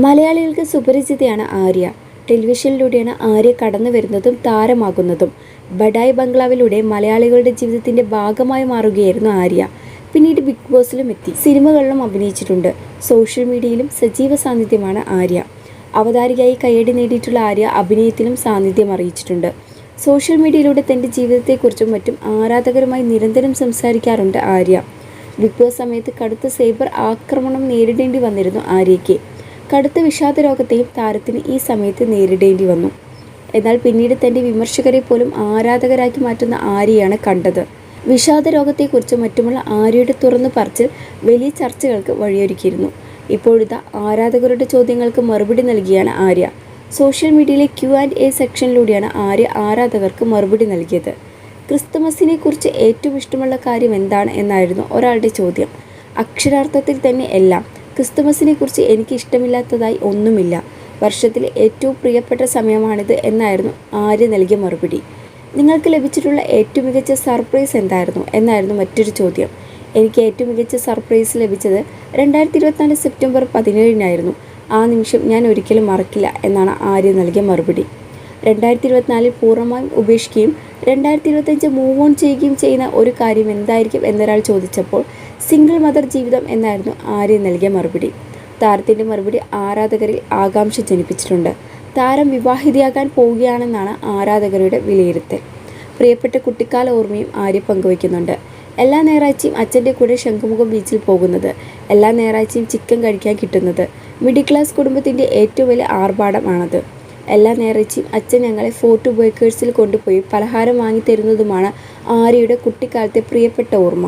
മലയാളികൾക്ക് സുപരിചിതയാണ് ആര്യ. ടെലിവിഷനിലൂടെയാണ് ആര്യ കടന്നു വരുന്നതും താരമാകുന്നതും. ബഡായ് ബംഗ്ലാവിലൂടെ മലയാളികളുടെ ജീവിതത്തിന്റെ ഭാഗമായി മാറുകയായിരുന്നു ആര്യ. പിന്നീട് ബിഗ് ബോസിലും എത്തി. സിനിമകളിലും അഭിനയിച്ചിട്ടുണ്ട്. സോഷ്യൽ മീഡിയയിലും സജീവ സാന്നിധ്യമാണ് ആര്യ. അവതാരികയായി കയ്യടി നേടിയിട്ടുള്ള ആര്യ അഭിനയത്തിലും സാന്നിധ്യം അറിയിച്ചിട്ടുണ്ട്. സോഷ്യൽ മീഡിയയിലൂടെ തന്റെ ജീവിതത്തെക്കുറിച്ചും മറ്റും ആരാധകരുമായി നിരന്തരം സംസാരിക്കാറുണ്ട് ആര്യ. ബിഗ് ബോസ് സമയത്ത് കടുത്ത സൈബർ ആക്രമണം നേരിടേണ്ടി വന്നിരുന്നു ആര്യയ്ക്ക്. കടുത്ത വിഷാദ രോഗത്തെയും താരത്തിന് ഈ സമയത്ത് നേരിടേണ്ടി വന്നു. എന്നാൽ പിന്നീട് തന്റെ വിമർശകരെ പോലും ആരാധകരാക്കി മാറ്റുന്ന ആര്യയാണ് കണ്ടത്. വിഷാദ രോഗത്തെക്കുറിച്ച് മറ്റുമുള്ള ആര്യയുടെ തുറന്നു പറച്ച് വലിയ ചർച്ചകൾക്ക് വഴിയൊരുക്കിയിരുന്നു. ഇപ്പോഴത്തെ ആരാധകരുടെ ചോദ്യങ്ങൾക്ക് മറുപടി നൽകിയാണ് ആര്യ. സോഷ്യൽ മീഡിയയിലെ ക്യു ആൻഡ് എ സെക്ഷനിലൂടെയാണ് ആര്യ ആരാധകർക്ക് മറുപടി നൽകിയത്. ക്രിസ്തുമസിനെ കുറിച്ച് ഏറ്റവും ഇഷ്ടമുള്ള കാര്യം എന്താണ് എന്നായിരുന്നു ഒരാളുടെ ചോദ്യം. അക്ഷരാർത്ഥത്തിൽ തന്നെ എല്ലാം. ക്രിസ്തുമസിനെ കുറിച്ച് എനിക്ക് ഇഷ്ടമില്ലാത്തതായി ഒന്നുമില്ല. വർഷത്തിലെ ഏറ്റവും പ്രിയപ്പെട്ട സമയമാണിത് എന്നായിരുന്നു ആര്യ നൽകിയ മറുപടി. നിങ്ങൾക്ക് ലഭിച്ചിട്ടുള്ള ഏറ്റവും മികച്ച സർപ്രൈസ് എന്തായിരുന്നു? എന്നായിരുന്നു മറ്റൊരു ചോദ്യം. എനിക്ക് ഏറ്റവും മികച്ച സർപ്രൈസ് ലഭിച്ചത് രണ്ടായിരത്തി ഇരുപത്തിനാല് സെപ്റ്റംബർ പതിനേഴിനായിരുന്നു. ആ നിമിഷം ഞാൻ ഒരിക്കലും മറക്കില്ല എന്നാണ് ആര്യ നൽകിയ മറുപടി. രണ്ടായിരത്തി ഇരുപത്തിനാലിൽ പൂർണമായും ഉപേക്ഷിക്കുകയും രണ്ടായിരത്തി ഇരുപത്തഞ്ച് മൂവ് ഓൺ ചെയ്യുകയും ചെയ്യുന്ന ഒരു കാര്യം എന്തായിരിക്കും എന്നൊരാൾ ചോദിച്ചപ്പോൾ സിംഗിൾ മദർ ജീവിതം എന്നായിരുന്നു ആര്യ നൽകിയ മറുപടി. താരത്തിന്റെ മറുപടി ആരാധകരിൽ ആകാംക്ഷ ജനിപ്പിച്ചിട്ടുണ്ട്. താരം വിവാഹിതയാകാൻ പോവുകയാണെന്നാണ് ആരാധകരുടെ വിലയിരുത്തൽ. പ്രിയപ്പെട്ട കുട്ടിക്കാല ഓർമ്മയും ആര്യ പങ്കുവയ്ക്കുന്നുണ്ട്. എല്ലാ ഞായറാഴ്ചയും അച്ഛന്റെ കൂടെ ശംഖുമുഖം ബീച്ചിൽ പോകുന്നത് എല്ലാ ഞായറാഴ്ചയും ചിക്കൻ കഴിക്കാൻ കിട്ടുന്നത് മിഡിൽ ക്ലാസ് കുടുംബത്തിന്റെ ഏറ്റവും വലിയ ആർഭാടമാണത് എല്ലാ ഞായറാഴ്ചയും അച്ഛൻ ഞങ്ങളെ ഫോർട്ട് ബേക്കേഴ്സിൽ കൊണ്ടുപോയി പലഹാരം വാങ്ങി തരുന്നതുമാണ് ആര്യയുടെ കുട്ടിക്കാലത്തെ പ്രിയപ്പെട്ട ഓർമ്മ.